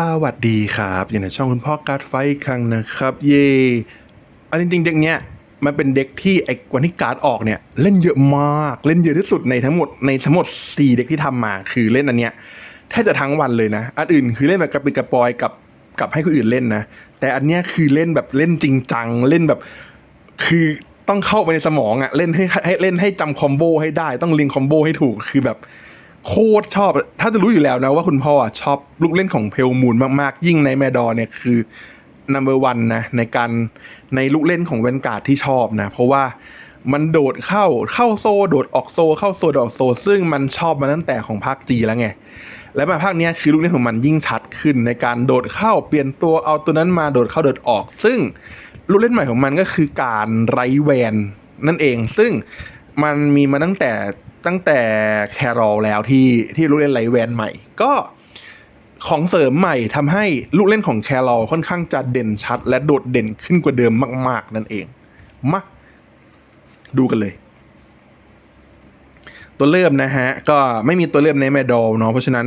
สวัสดีครับอยู่ในช่องคุณพ่อการ์ดไฟครั้งนะครับ เย่อันจริงๆเด็กเนี้ยมันเป็นเด็กที่ไอ้วันที่การ์ดออกเนี่ย เล่นเยอะมาก เล่นเยอะที่สุดในทั้งหมดในทั้งหมด 4 เด็กที่ทำมา คือเล่นอันเนี้ยแทบจะทั้งวันเลยนะ อันอื่นคือเล่นแบบกระปิดกระปอยกับกับให้คนอื่นเล่นนะ แต่อันเนี้ยคือเล่นแบบเล่นจริงจังเล่นแบบคือต้องเข้าไปในสมองอะเล่นให้ให้เล่นให้จำคอมโบให้ได้ต้องเรียงคอมโบให้ถูกคือแบบ โคตรชอบ ถ้าจะรู้อยู่แล้วนะว่าคุณพ่ออะชอบลูกเล่นของเพลมูนมากๆ ยิ่งในแมดอเนี่ยคือ number one นะในการในลูกเล่นของเวนการ์ดที่ชอบนะ เพราะว่ามันโดดเข้าเข้าโซโดดออกโซ เข้าโซโดดออกโซ ซึ่งมันชอบมาตั้งแต่ของภาคจีแล้วไง และมาภาคนี้คือลูกเล่นของมันยิ่งชัดขึ้นในการโดดเข้าเปลี่ยนตัวเอาตัวนั้นมาโดดเข้าโดดออก ซึ่งลูกเล่นใหม่ของมันก็คือการไรแวนนั่นเอง ซึ่งมันมีมาตั้งแต่ ตั้งแต่แครอลแล้วที่ที่ลูกเล่นไรแวนใหม่ ก็ของเสริมใหม่ทำให้ลูกเล่นของแครอลค่อนข้างจะเด่นชัด และโดดเด่นขึ้นกว่าเดิมมาก ๆ นั่นเอง มา ดูกันเลย ตัวเริ่มนะฮะ ก็ไม่มีตัวเริ่มในแมดอลเนาะเพราะฉะนั้น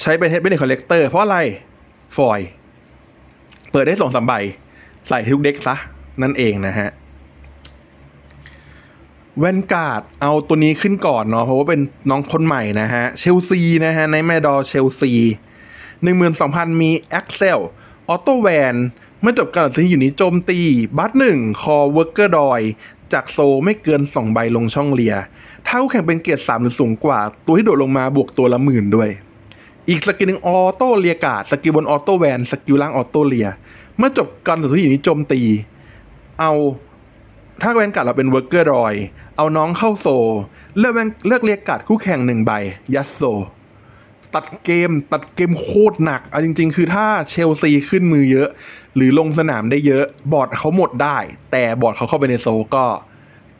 ใช้เป็นเทปเป็นคอลเลกเตอร์เพราะอะไรฟอย เปิดได้สองสามใบ ใส่ทุกเด็กซะ นั่นเองนะฮะ แวนการ์ดเอาตัวนี้ขึ้นก่อนเนาะเพราะว่าเป็นน้องคนใหม่นะฮะ เชลซีนะฮะ ในแมดอเชลซีหนึ่งหมื่นสองพันมีแอคเซลออโต้แวนเมื่อจบการตัดสินอยู่นี้โจมตี บัตหนึ่งคอเวิร์กเกอร์ดอยจากโซไม่เกิน2ใบลงช่องเลีย ถ้าคู่แข่งเป็นเกียรด3หรือสูงกว่า ตัวที่โดดลงมาบวกตัวละหมื่นด้วย อีกสกิลหนึ่งออโต้เลียการ์ดสกิลบนออโต้แวนสกิลล่างออโต้เลีย เมื่อจบการตัดสินอยู่นี้โจมตี เอาถ้าแวนการ์ดเราเป็นเวิร์กเกอร์ดอย เอาน้องเข้าโซ เลือกเลือกเรียกการ์ดคู่แข่งหนึ่งใบ ยัดโซ ตัดเกมตัดเกมโคตรหนักเอาจริง ๆ คือถ้าเชลซีขึ้นมือเยอะ หรือลงสนามได้เยอะบอร์ดเขาหมดได้ แต่บอร์ดเขาเข้าไปในโซก็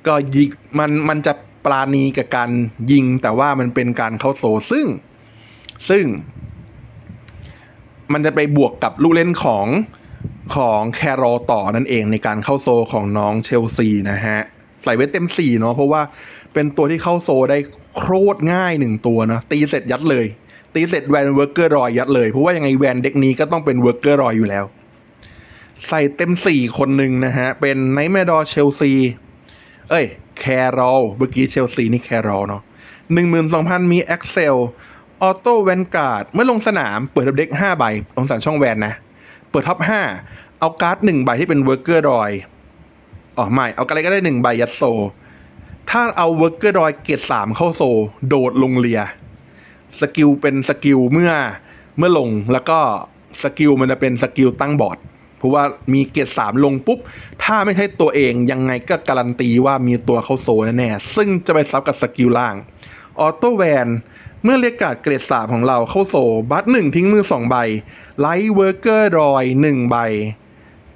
ก็ยิงมันมันจะปราณีกับการยิง แต่ว่ามันเป็นการเข้าโซซึ่ง ซึ่ง มันจะไปบวกกับลูกเล่นของของแคโรต่อนั่นเองในการเข้าโซของน้องเชลซีนะฮะ ใส่ไว้เต็มสี่เนาะเพราะว่าเป็นตัวที่เข้าโซได้โคตรง่ายหนึ่งตัวนะตีเสร็จยัดเลย ตีเสร็จแวนเวิร์กเกอร์รอยยัดเลยเพราะว่ายังไงแวนเด็กนี้ก็ต้องเป็นเวิร์กเกอร์รอยอยู่แล้ว ใส่เต็มสี่คนหนึ่งนะฮะ เป็นไนท์แมดอเชลซี เอ้ยแครอลเมื่อกี้เชลซีนี่แครอลเนาะหนึ่งหมื่นสองพันมีแอคเซลออโต้แวนการ์ดเมื่อลงสนามเปิดดับเด็กห้าใบลงสนามช่องแวนนะ เปิดท็อปห้าเอาการ์ดหนึ่งใบที่เป็นเวิร์กเกอร์ดอย อ๋อไม่เอาอะไรก็ได้หนึ่งใบยัดโซ ถ้าเอาเวิร์กเกอร์ดอยเกรดสามเข้าโซ โดดลงเลีย สกิลเป็นสกิลเมื่อเมื่อลงแล้วก็สกิลมันจะเป็นสกิลตั้งบอร์ดเพราะว่ามีเกรดสามลงปุ๊บ ถ้าไม่ใช่ตัวเองยังไงก็การันตีว่ามีตัวเข้าโซแน่ๆซึ่งจะไปซับกับสกิลล่างออโต้แวนเมื่อเรียกการ์ดเกรดสามของเราเข้าโซบัตหนึ่งทิ้งมือสองใบไลท์เวิร์กเกอร์ดอยหนึ่งใบ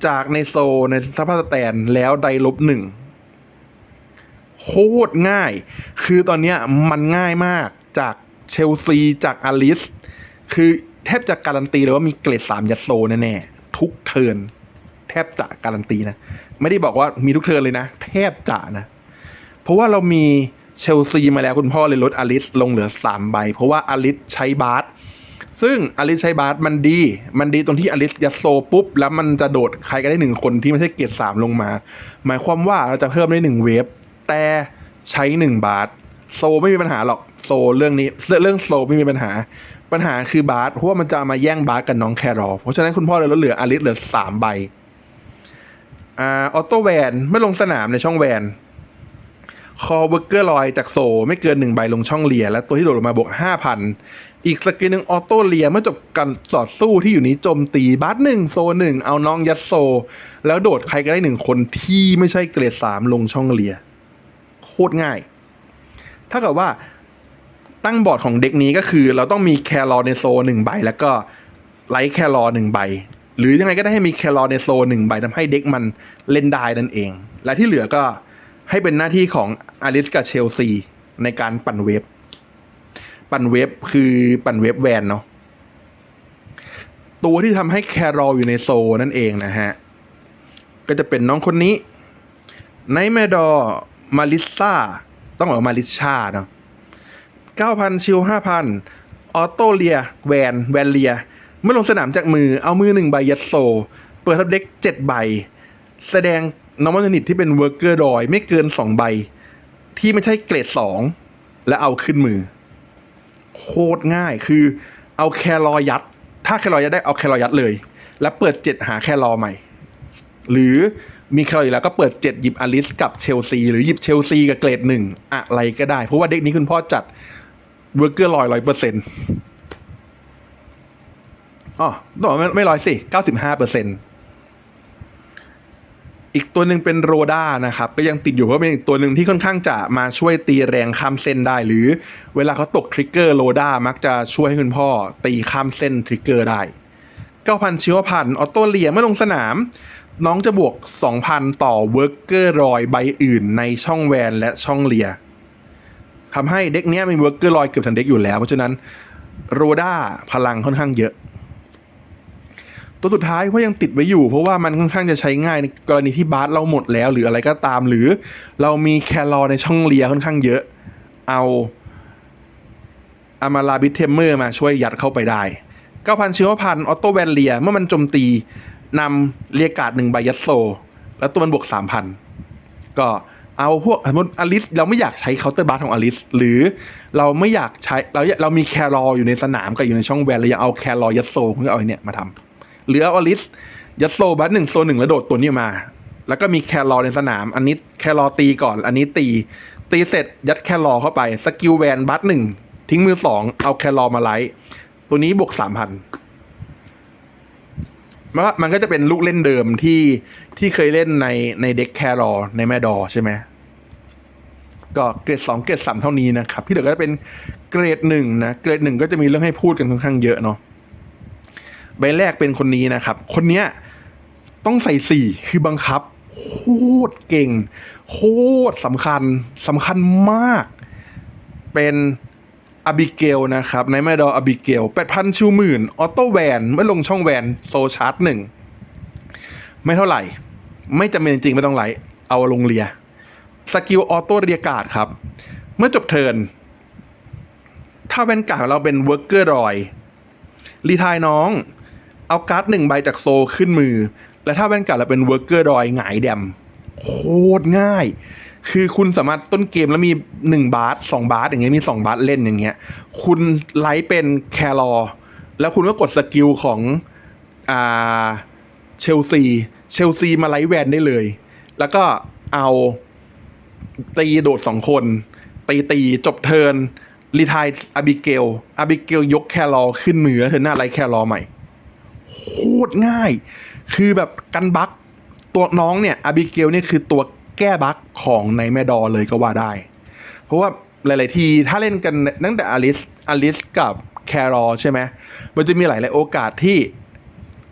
จากในโซในสภาพสแตนแล้วไดลบหนึ่งโคตรง่าย คือตอนนี้มันง่ายมากจากเชลซีจากอลิส คือแทบจะการันตีเลยว่ามีเกรดสามยัดโซแน่ๆทุกเทิร์นแทบจะการันตีนะ ไม่ได้บอกว่ามีทุกเทิร์นเลยนะ แทบจะนะ เพราะว่าเรามีเชลซีมาแล้วคุณพ่อเลยลดอลิสลงเหลือสามใบ เพราะว่าอลิสใช้บาส ซึ่งอลิสใช้บาสมันดี มันดีตรงที่อลิสยัดโซปุ๊บ แล้วมันจะโดดใครก็ได้หนึ่งคนที่ไม่ใช่เกรดสามลงมา หมายความว่าเราจะเพิ่มได้หนึ่งเวฟแต่ใช้หนึ่งบาทโซไม่มีปัญหาหรอกโซเรื่องนี้เรื่องโซไม่มีปัญหา ปัญหาคือบาสเพราะว่ามันจะมาแย่งบาสกับน้องแครอเพราะฉะนั้นคุณพ่อเลยลดเหลืออลิสเหลือสามใบอ่าออโต้แวนไม่ลงสนามในช่องแวนคอเบอร์เกอร์ลอยจากโซไม่เกินหนึ่งใบลงช่องเลีย และตัวที่โดดลงมาบวกห้าพัน อีกสกิลหนึ่งออโต้เลียเมื่อจบการต่อสู้ที่อยู่นี้โจมตีบาสหนึ่งโซหนึ่งเอาน้องยัดโซ แล้วโดดใครก็ได้หนึ่งคนที่ไม่ใช่เกรดสามลงช่องเลีย โคตรง่าย ถ้าเกิดว่าตั้งบอร์ดของเด็กนี้ก็คือ เราต้องมีแครอในโซหนึ่งใบ แล้วก็ไลท์แครอหนึ่งใบ หรือยังไงก็ได้ให้มีแครอในโซหนึ่งใบทำให้เด็กมันเล่นได้นั่นเอง และที่เหลือก็ให้เป็นหน้าที่ของอาริสกับเชลซีในการปั่นเวฟ ปั่นเวฟคือปั่นเวฟแวนเนาะตัวที่ทำให้แครอลอยู่ในโซนั่นเองนะฮะ ก็จะเป็นน้องคนนี้ไนแมดอมาริซ่า ต้องบอกมาริชาเนาะเก้าพันชิวห้าพันออโตเลีย แวน แวนเลีย เมื่อลงสนามจากมือเอามือหนึ่งใบยัดโซ เปิดทับเด็กเจ็ดใบ แสดงนอร์ม l ลนิตที่เป็นเวิร์กเกอร์ดอย ไม่เกินสองใบ ที่ไม่ใช่เกรดสองและเอาขึ้นมือ โคตรง่ายคือเอาแครอยัด ถ้าแครอยัดได้เอาแครอยัดเลย แล้วเปิดเจ็ดหาแครอใหม่ หรือมีแครออยู่แล้วก็เปิดเจ็ดหยิบอลิสกับเชลซี หรือหยิบเชลซีกับเกรดหนึ่งอะไรก็ได้ เพราะว่าเด็กนี้คุณพ่อจัดเวิร์เกอร์ลอยร้อยเปอร์เซ็นต์อ๋อไม่ไม่ร้อยสิเก้าสิบห้าเปอร์เซ็นต์ อีกตัวหนึ่งเป็นโรด้านะครับก็ยังติดอยู่เพราเป็นอีกตัวหนึ่งที่ค่อนข้างจะมาช่วยตีแรงข้ามเส้นได้ หรือเวลาเขาตกทริกเกอร์โรด้ามักจะช่วยให้คุณพ่อตีข้ามเส้นทริกเกอร์ได้ 9,000ชีวพันออโต้เลียเมื่อลงสนาม น้องจะบวก 2,000 ต่อเวิร์กเกอร์รอยใบอื่นในช่องแวนและช่องเลียทำให้เด็กเนี้ยมีเวิร์กเกอร์รอยเกือบทั้งเด็กอยู่แล้ว เพราะฉะนั้นโรด้าพลังค่อนข้างเยอะ ตัวสุดท้ายก็ยังติดไว้อยู่ เพราะว่ามันค่อนข้างจะใช้ง่ายในกรณีที่บาสเราหมดแล้ว หรืออะไรก็ตาม หรือเรามีแคลอในช่องเลียค่อนข้างเยอะ เอาอามาลาบิทเทมเมอร์มาช่วยยัดเข้าไปได้ 9,000ชีวพันออโต้แวนเลียเมื่อมันโจมตีนำเรียกาดหนึ่งใบยัดโซ แล้วตัวมันบวก 3,000 ก็เอาพวกสมมติอลิสเราไม่อยากใช้เคาน์เตอร์บาร์ของอลิสหรือเราไม่อยากใช้เราเรามีแครออยู่ในสนามกับอยู่ในช่องแวนเราอยากเอาแครอยัดโซคุณก็เอาไอ้เนี่ยมาทำ เหรือออลิสยัดโซบัสหนึ่งโซหนึ่งแล้วโดดตัวนี้มา แล้วก็มีแครอในสนาม อันนี้แครอตีก่อน อันนี้ตี ตีเสร็จยัดแครอเข้าไป สกิลแวนบัสหนึ่งทิ้งมือสองเอาแครอมาไลท์ตัวนี้บวกสามพันมันก็มันก็จะเป็นลูกเล่นเดิมที่ที่เคยเล่นในในเด็กแครอในแม่ดอใช่ไหมก็เกรดสองเกรดสามเท่านี้นะครับ ที่เหลือก็จะเป็นเกรดหนึ่งนะ เกรดหนึ่งก็จะมีเรื่องให้พูดกันค่อนข้างเยอะเนาะ ใบแรกเป็นคนนี้นะครับ คนเนี้ยต้องใส่สี่คือบังคับ โคตรเก่ง โคตรสำคัญสำคัญมาก เป็นอบิเกลนะครับ ในแม่ดออบิเกลแปดพันชิวหมื่นออโต้แวนเมื่อลงช่องแวนโซชาร์จหนึ่งไม่เท่าไหร่ ไม่จำเป็นจริงๆไม่ต้องไลท์เอาลงเรียสกิลออโต้เรียการ์ดครับ เมื่อจบเทิร์นถ้าแวนการ์ดของเราเป็นเวิร์กเกอร์รอย รีทายน้อง เอาการ์ดหนึ่งใบจากโซขึ้นมือ และถ้าแวนการ์ดเราเป็นเวิร์กเกอร์รอยหงายแดมโคตรง่าย คือคุณสามารถต้นเกมแล้วมีหนึ่งบาทสองบาทอย่างเงี้ยมีสองบาทเล่นอย่างเงี้ย คุณไลท์เป็นแครอแล้วคุณก็กดสกิลของอ่าเชลซี เชลซีมาไลท์แวนได้เลย แล้วก็เอาตีโดดสองคน ตีตีจบเทิร์นรีทายอาบิเกลอาบิเกลยกแครอขึ้นมือแล้วเธอหน้าไลท์แครอใหม่ โคตรง่าย คือแบบกันบั๊กตัวน้องเนี่ยอาบิเกลเนี่ยคือตัวแก้บั๊กของในแมดอเลยก็ว่าได้ เพราะว่าหลาย ๆ ทีถ้าเล่นกันตั้งแต่อลิสอลิสกับแครอใช่ไหมมันจะมีหลาย ๆ โอกาสที่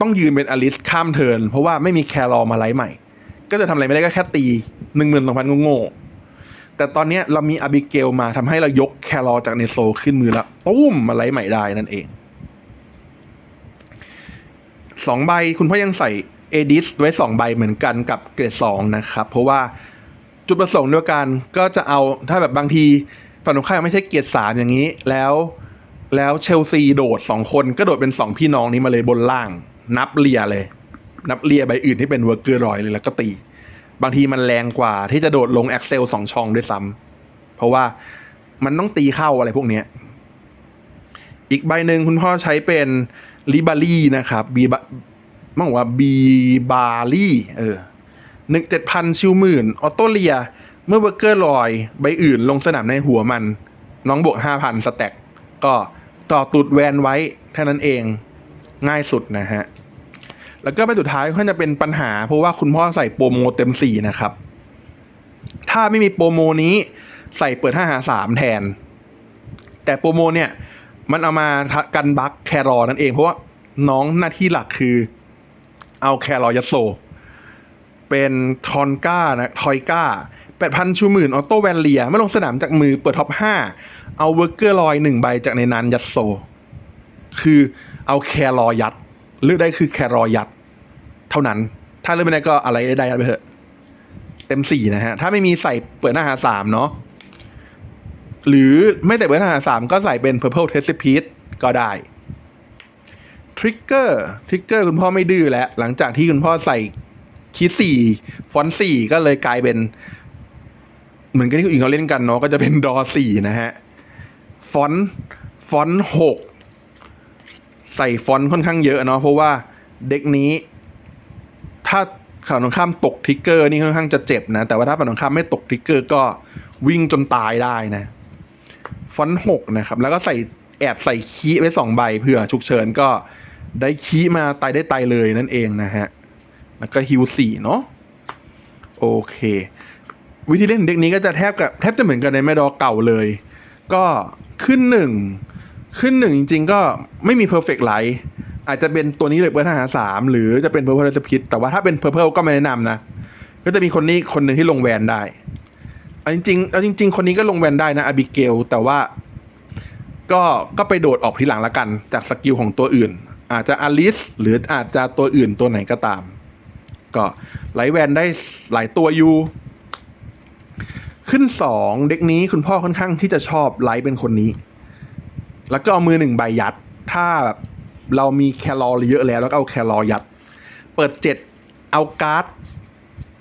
ต้องยืนเป็นอลิสข้ามเทินเพราะว่าไม่มีแครอมาไลท์ใหม่ ก็จะทำอะไรไม่ได้ก็แค่ตีหนึ่งหมื่นสองพันโง่ๆแต่ตอนนี้เรามีอาบิเกลมาทำให้เรายกแครอจากเนโซขึ้นมือแล้วตุ้มมาไลท์ใหม่ได้นั่นเอง สองใบ คุณพ่อยังใส่เอดิสไว้สองใบเหมือนกันกับเกรดสองนะครับ เพราะว่าจุดประสงค์เดียวกันก็จะเอาถ้าแบบบางทีฝั่งตรงข้ามไม่ใช่เกรดสามอย่างนี้ แล้วแล้วเชลซีโดดสองคนก็โดดเป็นสองพี่น้องนี้มาเลยบนล่าง นับเลียเลย นับเลียใบอื่นที่เป็นเวอร์เกอร์รอยเลยแล้วก็ตี บางทีมันแรงกว่าที่จะโดดลงแอคเซลสองช่องด้วยซ้ำเพราะว่ามันต้องตีเข้าอะไรพวกเนี้ยอีกใบหนึ่งคุณพ่อใช้เป็น ลิบารี่นะครับบีบมั่งว่าบีบารี่เออหนึ่งเจ็ดพันชิวหมื่นออโตเลีย เมื่อเบอร์เกอร์ลอย ใบอื่นลงสนามในหัวมัน น้องบวกห้าพันสแต็กก็ต่อตูดแวนไว้แค่นั้นเองง่ายสุดนะฮะ แล้วก็ไปสุดท้ายก็จะเป็นปัญหา เพราะว่าคุณพ่อใส่โปรโมเต็มสี่นะครับ ถ้าไม่มีโปรโมนี้ใส่เปิดห้าหาสามแทน แต่โปรโมเนี่ย มันเอามากันบัคแครอนั่นเอง เพราะว่าน้องหน้าที่หลักคือ เอาแครอยัดโซ เป็นทอนก้านะทอยก้าแปดพันชูหมื่นออโต้แวนเลียเมื่อลงสนามจากมือเปิดท็อปห้าเอาเวอร์เกอร์ลอยหนึ่งใบจากในนั้นยัดโซ คือเอาแครอยัดเลือกได้คือแครอยัด เท่านั้น ถ้าเลือกไม่ได้ก็อะไรได้ไปเถอะ เต็มสี่นะฮะ ถ้าไม่มีใส่เปิดหน้าหาสามเนาะ หรือไม่แต่เบอร์ทหารสามก็ใส่เป็น Purple t e s t p i e c e ก็ได้ทริกเกอร์ทริกเกอร์คุณพ่อไม่ดื้อแล้ว หลังจากที่คุณพ่อใส่คีย์สี่ฟอนสี่ก็เลยกลายเป็น เหมือนกันที่คนอื่นเขาเล่นกันเนาะก็จะเป็นดอสี่นะฮะ ฟอนฟอนหกใส่ฟอนค่อนข้างเยอะเนาะเพราะว่าเด็กนี้ ถ้าข่าวตรงข้ามตกทริกเกอร์นี่ค่อนข้างจะเจ็บนะ แต่ว่าถ้าฝั่งตรงข้ามไม่ตกทริกเกอร์ก็วิ่งจนตายได้นะ ฟอนต์หกนะครับ แล้วก็ใส่แอบใส่คีไว้สองใบเผื่อฉุกเฉินก็ได้คีมาตายได้ตายเลยนั่นเองนะฮะ แล้วก็ฮิวสี่เนาะโอเค วิธีเล่นเด็กนี้ก็จะแทบกับแทบจะเหมือนกันในแม่ดอเก่าเลย ก็ขึ้นหนึ่งขึ้นหนึ่งจริง ๆ ก็ไม่มี perfect light อาจจะเป็นตัวนี้เลยเบอร์ทหารสามหรือจะเป็น purple s p i t แต่ว่าถ้าเป็น purple ก็ไม่แนะนำนะ ก็จะมีคนนี้คนหนึ่งที่ลงแวนได้ เอาจริงๆเอาจริง ๆ คนนี้ก็ลงแวนได้นะอบิเกล แต่ว่า ก็ก็ไปโดดออกทีหลังละกัน จากสกิลของตัวอื่น อาจจะอลิสหรืออาจจะตัวอื่นตัวไหนก็ตาม ก็ไลแวนได้หลายตัวอยู่ ขึ้นสองเด็กนี้คุณพ่อค่อนข้างที่จะชอบไลท์เป็นคนนี้ แล้วก็เอามือหนึ่งใบยัด ถ้าแบบเรามีแคลอรี่เยอะแล้วแล้วก็เอาแคลอยัด เปิดเจ็ดเอาการ์ด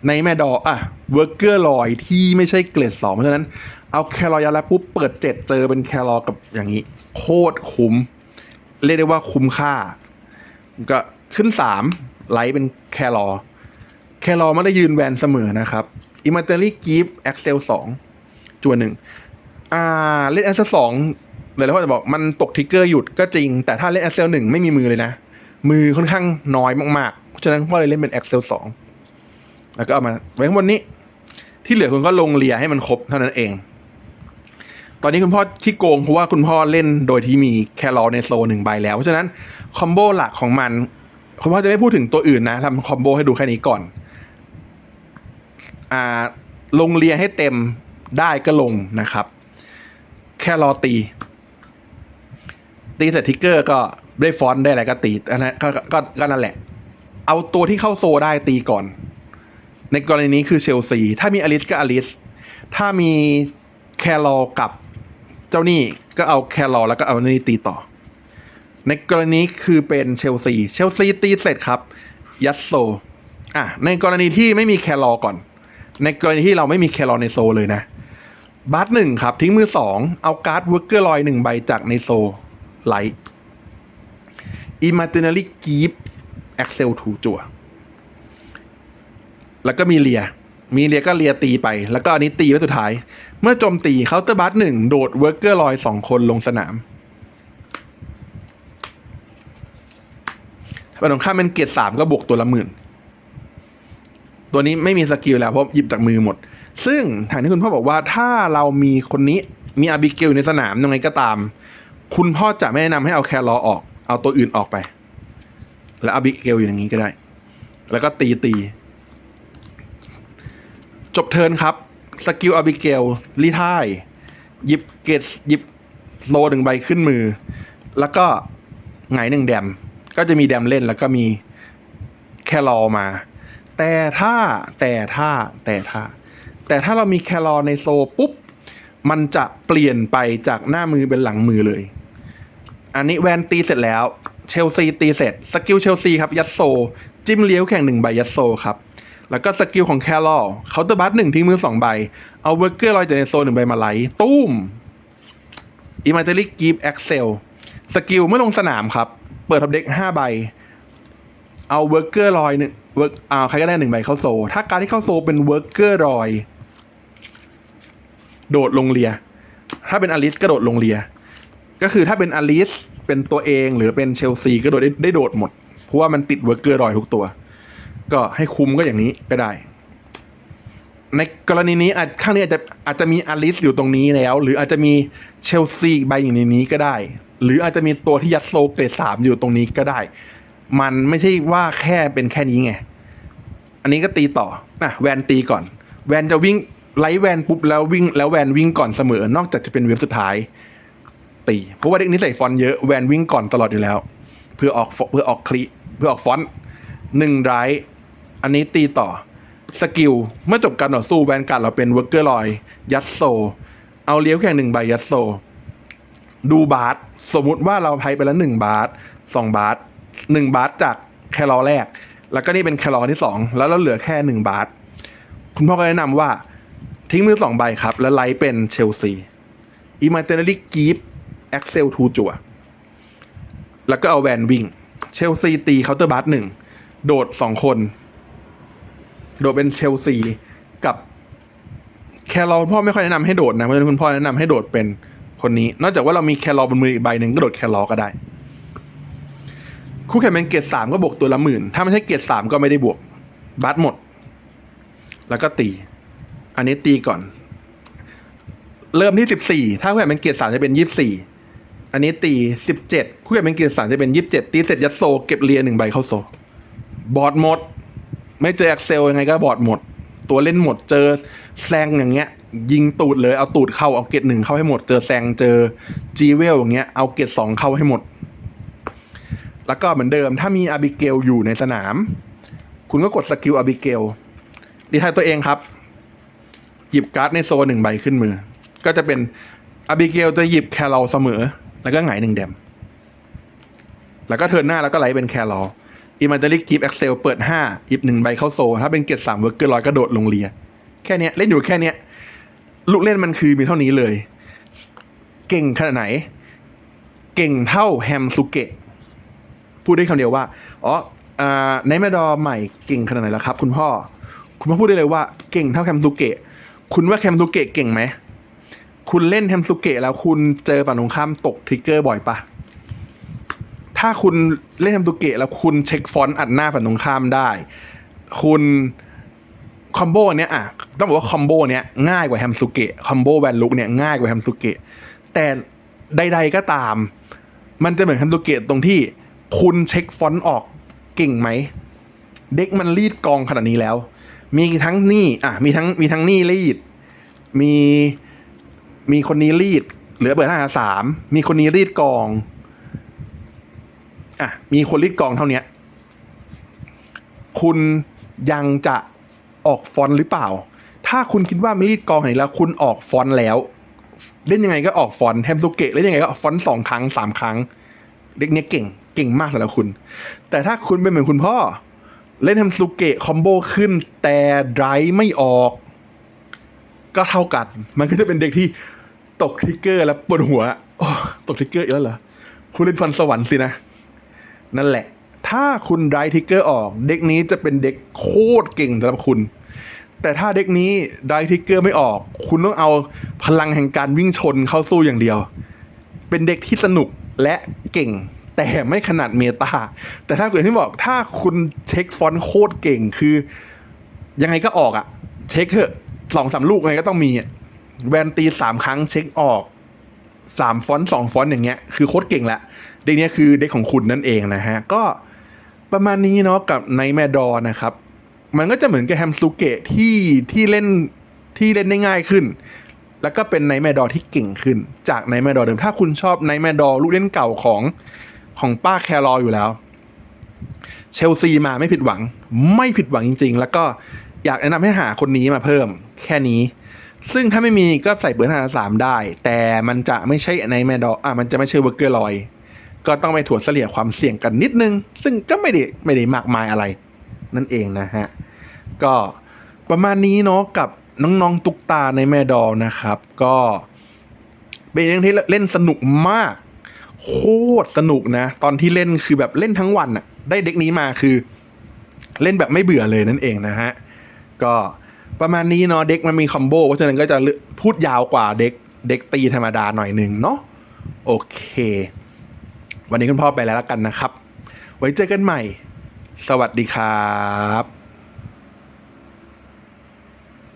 ในแม่ดอกอะเวิร์กเกอร์ลอยที่ไม่ใช่เกรดสองเพราะฉะนั้นเอาแคลอยัดแล้วปุ๊บเปิดเจ็ดเจอเป็นแคลอกับอย่างนี้ โคตรคุ้ม เรียกได้ว่าคุ้มค่า ก็ขึ้นสามไลท์เป็นแคลอแคลอไม่ได้ยืนแวนเสมอนะครับอิม a เ e อรี่กีฟแอคเซลสองจวนหนึ่งอ่าเล่นแอคเซลสองหลายๆคนจะบอกมันตกทิกเกอร์หยุดก็จริง แต่ถ้าเล่นแอคเซลหนึ่งไม่มีมือเลยนะ มือค่อนข้างน้อยมากๆเพราะฉะนั้นพ่อเลยเล่นเป็นแอคเซลสอง แล้วก็เอามาไว้ข้างบนนี้ ที่เหลือคุณก็ลงเลียให้มันครบเท่านั้นเอง ตอนนี้คุณพ่อที่โกงเพราะว่าคุณพ่อเล่นโดยที่มีแคลอในโซหนึ่งใบแล้ว เพราะฉะนั้นคอมโบหลักของมันคุณพ่อจะไม่พูดถึงตัวอื่นนะทำคอมโบให้ดูแค่นี้ก่อนอ่าลงเลียให้เต็มได้ก็ลงนะครับ แค่รอตี ตีเสร็จทิกเกอร์ก็ได้ฟอนต์ได้อะไรก็ตีอันนั้นก็ก็ก็นั่นแหละ เอาตัวที่เข้าโซได้ตีก่อน ในกรณีนี้คือเชลซี ถ้ามีอลิสก็อลิส ถ้ามีแคลอกับเจ้านี่ก็เอาแคลอแล้วก็เอานี่ตีต่อ ในกรณีคือเป็นเชลซี เชลซีตีเสร็จครับ ยัดโซ อะ ในกรณีที่ไม่มีแคลอก่อน ในกรณีที่เราไม่มีแคลอในโซเลยนะบัตหนึ่งครับ ทิ้งมือสอง เอาการ์ดเวิร์กเกอร์ลอยหนึ่งใบจากในโซไลท์อิมาตินารีกีฟแอคเซลทูจัว แล้วก็มีเลีย มีเลียก็เลียตีไป แล้วก็อันนี้ตีไว้สุดท้าย เมื่อโจมตีเคาน์เตอร์บัตหนึ่งโดดเวิร์กเกอร์ลอยสองคนลงสนามถ้าเป็นตรงข้ามเป็นเกียรดสามก็บวกตัวละหมื่น ตัวนี้ไม่มีสกิลแล้วเพราะหยิบจากมือหมด ซึ่งทางที่คุณพ่อบอกว่าถ้าเรามีคนนี้มีอาบิเกลอยู่ในสนามยังไงก็ตาม คุณพ่อจะไม่แนะนำให้เอาแครอออก เอาตัวอื่นออกไป แล้วอาบิเกลอยู่อย่างนี้ก็ได้ แล้วก็ตีตี จบเทิร์นครับ สกิลอาบิเกลรีทายหยิบเกตหยิบโลหนึ่งใบขึ้นมือ แล้วก็หงายหนึ่งแดม ก็จะมีแดมเล่นแล้วก็มีแคลอมา แต่ถ้าแต่ถ้าแต่ถ้า แต่ถ้าเรามีแคลอในโซปุ๊บ มันจะเปลี่ยนไปจากหน้ามือเป็นหลังมือเลย อันนี้แวนตีเสร็จแล้ว เชลซีตีเสร็จ สกิลเชลซีครับ ยัดโซ จิ้มเลี้ยวแข่งหนึ่งใบยัดโซครับ แล้วก็สกิลของแคลอเคาน์เตอร์บัตหนึ่งทิ้งมือสองใบ เอาเวอร์เกอร์ลอยจากในโซนหนึ่งใบมาไลท์ตุ้มอิมาเตอรี่กีฟแอคเซลสกิลเมื่อลงสนามครับ เปิดทับเด็กห้าใบ เอาเวิร์กเกอร์ลอยหนึ่งเวิร์กเอาใครก็ได้หนึ่งใบเข้าโซ ถ้าการที่เข้าโซเป็นเวิร์กเกอร์ลอย โดดลงเลีย ถ้าเป็นอลิสก็โดดลงเลีย ก็คือถ้าเป็นอลิสเป็นตัวเองหรือเป็นเชลซีก็โดดได้ได้โดดหมด เพราะว่ามันติดเวิร์กเกอร์ลอยทุกตัว ก็ให้คุมก็อย่างนี้ก็ได้ ในกรณีนี้อาจข้างนี้อาจจะอาจจะมีอลิสอยู่ตรงนี้แล้ว หรืออาจจะมีเชลซีใบอยู่ในนี้ก็ได้ หรืออาจจะมีตัวที่ยัดโซเกรดสามอยู่ตรงนี้ก็ได้ มันไม่ใช่ว่าแค่เป็นแค่นี้ไง อันนี้ก็ตีต่ออะแวนตีก่อน แวนจะวิ่งไล่แวนปุ๊บแล้ววิ่งแล้วแวนวิ่งก่อนเสมอ นอกจากจะเป็นเว็บสุดท้าย ตีเพราะว่าเด็กนี้ใส่ฟอนต์เยอะแวนวิ่งก่อนตลอดอยู่แล้ว เพื่อออกเพื่อออกคลิเพื่อออกฟอนต์หนึ่งไร อันนี้ตีต่อสกิลเมื่อจบการต่อสู้แวนการดเราเป็นเวิร์กเกอร์ลอย ยัดโซ เอาเลี้ยวแข่งหนึ่งใบยัดโซ ดูบาสสมมุติว่าเราไพ่ไปแล้วหนึ่งบาสสองบาสหนึ่งบาทจากแคลอแรก แล้วก็นี่เป็นแคลอที่สองแล้วเราเหลือแค่หนึ่งบาทคุณพ่อก็แนะนำว่า ทิ้งมือสองใบครับ แล้วไลท์เป็นเชลซีอิมาเตนลีกีฟแอ็กเซลทูจัวแล้วก็เอาแวนวิ่งเชลซีตีเคาน์เตอร์บาร์หนึ่งโดดสองคน โดดเป็นเชลซีกับแคลรอลพ่อไม่ค่อยแนะนำให้โดดนะเพราะฉะนั้นคุณพ่อแนะนำให้โดดเป็นคนนี้ นอกจากว่าเรามีแครอบนมืออีกใบหนึ่งก็โดดแครอก็ได้ คู่แข่งเป็นเกียรดสามก็บวกตัวละหมื่น ถ้าไม่ใช่เกียรดสามก็ไม่ได้บวก บัตหมด แล้วก็ตี อันนี้ตีก่อน เริ่มที่สิบสี่ถ้าคู่แข่งเป็นเกียรดสามจะเป็นยี่สิบสี่อันนี้ตีสิบเจ็ดคู่แข่งเป็นเกียรดสามจะเป็นยี่สิบเจ็ดตีเสร็จยัดโซเก็บเรียหนึ่งใบเข้าโซ บอดหมด ไม่เจอ Excel ยังไงก็บอดหมด ตัวเล่นหมดเจอแซงอย่างเงี้ย ยิงตูดเลยเอาตูดเข้าเอาเกตหนึ่งเข้าให้หมด เจอแซงเจอจีเวลอย่างเงี้ยเอาเกตสองเข้าให้หมด แล้วก็เหมือนเดิม ถ้ามีอาบิเกลอยู่ในสนาม คุณก็กดสกิลอาบิเกลดีทายตัวเองครับ หยิบการ์ดในโซนหนึ่งใบขึ้นมือ ก็จะเป็นอาบิเกลจะหยิบแครอเสมอ แล้วก็หงหนึ่งแดมแล้วก็เทินหน้าแล้วก็ไลท์เป็นแครอ อิมันเตอรี่กิฟต์เอ็กเซลเปิดห้าหยิบหนึ่งใบเข้าโซ ถ้าเป็นเกตสามเวิร์กเกอร์ลอยกระโดดลงเรีย แค่เนี้ย เล่นอยู่แค่เนี้ย ลูกเล่นมันคือมีเท่านี้เลย เก่งขนาดไหน เก่งเท่าแฮมซุเกะ พูดได้คำเดียวว่า อ๋อในแมดอใหม่เก่งขนาดไหนแล้วครับ คุณพ่อ คุณพ่อพูดได้เลยว่า เก่งเท่าแฮมซุเกะ คุณว่าแฮมซุเกะเก่งไหม คุณเล่นแฮมซุเกะแล้วคุณเจอฝั่งตรงข้ามตกทริกเกอร์บ่อยปะ ถ้าคุณเล่นแฮมซุเกะแล้วคุณเช็คฟอนต์อัดหน้าฝั่งตรงข้ามได้ คุณคอมโบเนี้ยอะต้องบอกว่าคอมโบเนี้ยง่ายกว่าแฮมซุเกะคอมโบแวนลุกเนี่ยง่ายกว่าแฮมซุเกะแต่ใด ๆก็ตาม มันจะเหมือนแฮมซุเกะตรงที่คุณเช็คฟอนต์ออกเก่งไหม เด็กมันรีดกองขนาดนี้แล้ว มีทั้งนี่อะมีทั้งมีทั้งนี่รีด มีมีคนนี้รีด เหลือเบอร์ห้าสามมีคนนี้รีดกอง อะมีคนรีดกองเท่านี้คุณยังจะออกฟอนต์หรือเปล่า ถ้าคุณคิดว่าไม่รีดกองไหนแล้ว คุณออกฟอนต์แล้ว เล่นยังไงก็ออกฟอนต์แฮมซุเกะเล่นยังไงก็ออกฟอนต์สองครั้งสามครั้ง เด็กเนี้ยเก่งเก่งมากสำหรับคุณ แต่ถ้าคุณเป็นเหมือนคุณพ่อ เล่นแฮมซุเกะคอมโบขึ้น แต่ไดร์ไม่ออก ก็เท่ากัน มันก็จะเป็นเด็กที่ตกทริกเกอร์แล้วปวดหัวตกทริกเกอร์อีกแล้วเหรอคุณเล่นฟันสวรรค์สินะ นั่นแหละ ถ้าคุณไดรทิกเกอร์ออก เด็กนี้จะเป็นเด็กโคตรเก่งสำหรับคุณ แต่ถ้าเด็กนี้ไดทิกเกอร์ไม่ออก คุณต้องเอาพลังแห่งการวิ่งชนเข้าสู้อย่างเดียว เป็นเด็กที่สนุกและเก่งแต่ไม่ขนาดเมตา แต่ถ้าเกิดที่บอกถ้าคุณเช็คฟอนต์โคตรเก่งคือ ยังไงก็ออกอะเช็คเถอะสองสามลูกยังไงก็ต้องมี แวนตีสามครั้งเช็คออก สามฟอนต์สองฟอนต์อย่างเงี้ยคือโคตรเก่งละเด็กเนี้ยคือเด็กของคุณนั่นเองนะฮะ ก็ประมาณนี้เนาะกับไนแมดอนะครับ มันก็จะเหมือนกับแฮมซูเกะที่ที่เล่นที่เล่นได้ง่ายขึ้น แล้วก็เป็นไนแมดอที่เก่งขึ้น จากไนแมดอเดิมถ้าคุณชอบไนแมดอลูกเล่นเก่าของของป้าแครออยู่แล้ว เชลซีมาไม่ผิดหวัง ไม่ผิดหวังจริง ๆ แล้วก็อยากแนะนำให้หาคนนี้มาเพิ่ม แค่นี้ ซึ่งถ้าไม่มีก็ใส่เบอร์ห้าสามได้ แต่มันจะไม่ใช่ในแมดดออะมันจะไม่ใช่เวอร์เกอร์ลอย ก็ต้องไปถั่วเฉลี่ยความเสี่ยงกันนิดนึง ซึ่งก็ไม่ได้ไม่ได้มากมายอะไร นั่นเองนะฮะ ก็ประมาณนี้เนาะกับน้องๆ ตุกตาในแม่ดอนะครับ ก็เป็นเรื่องที่เล่นสนุกมาก โคตรสนุกนะ ตอนที่เล่นคือแบบเล่นทั้งวันอะได้เด็กนี้มาคือ เล่นแบบไม่เบื่อเลยนั่นเองนะฮะ ก็ ประมาณนี้เนาะเด็กมันมีคอมโบเพราะฉะนั้นก็จะพูดยาวกว่าเด็กเด็กตีธรรมดาหน่อยหนึ่งเนาะโอเค วันนี้คุณพ่อไปแล้วกันนะครับ ไว้เจอกันใหม่ สวัสดีครับ